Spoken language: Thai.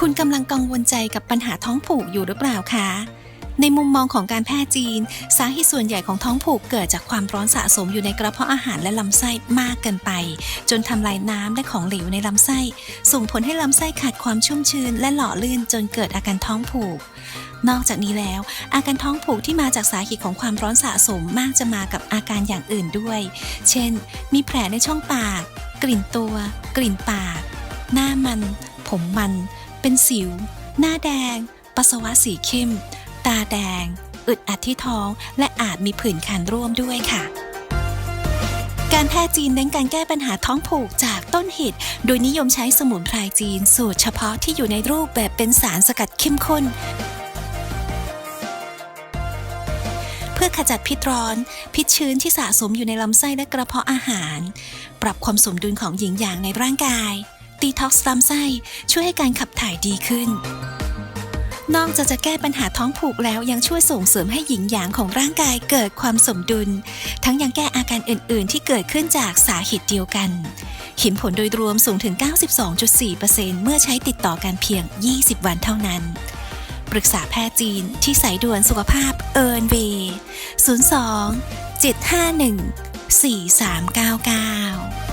คุณกำลังกังวลใจกับปัญหาท้องผูกอยู่หรือเปล่าคะ ในมุมมองของการแพทย์จีน สาเหตุส่วนใหญ่ของท้องผูกเกิดจากความร้อนสะสมอยู่ในกระเพาะอาหารและลำไส้มากเกินไป จนทำลายน้ำและของเหลวในลำไส้ ส่งผลให้ลำไส้ขาดความชุ่มชื้นและหล่อลื่นจนเกิดอาการท้องผูกนอกจากนี้แล้ว อาการท้องผูกที่มาจากสาเหตุของความร้อนสะสมมากจะมากับอาการอย่างอื่นด้วย เช่น มีแผลในช่องปาก กลิ่นตัว กลิ่นปาก หน้ามัน ผมมัน เป็นสิว หน้าแดง ปัสสาวะสีเข้ม ตาแดง อึดอัดที่ท้อง และอาจมีผื่นคันร่วมด้วยค่ะ การแพทย์จีนเน้นการแก้ปัญหาท้องผูกจากต้นเหตุ โดยนิยมใช้สมุนไพรจีนสูตรเฉพาะที่อยู่ในรูปแบบเป็นสารสกัดเข้มข้น พื่อขจัดพิษร้อน พิษชื้นที่สะสมอยู่ในลำไส้และกระเพาะอาหาร ปรับความสมดุลของหญิงหยางในร่างกายตีท็อกซ์ลำไส้ช่วยให้การขับถ่ายดีขึ้น นอกจากจะแก้ปัญหาท้องผูกแล้วยังช่วยส่งเสริมให้หญิงหยางของร่างกายเกิดความสมดุล ทั้งยังแก้อาการอื่น ๆ ที่เกิดขึ้นจากสาเหตุเดียวกัน เห็นผลโดยรวมสูงถึง 92.4%เมื่อใช้ติดต่อกันเพียง 20 วันเท่านั้น ปรึกษาแพทย์จีนที่สายด่วนสุขภาพเอิร์นเวย์02 751 4399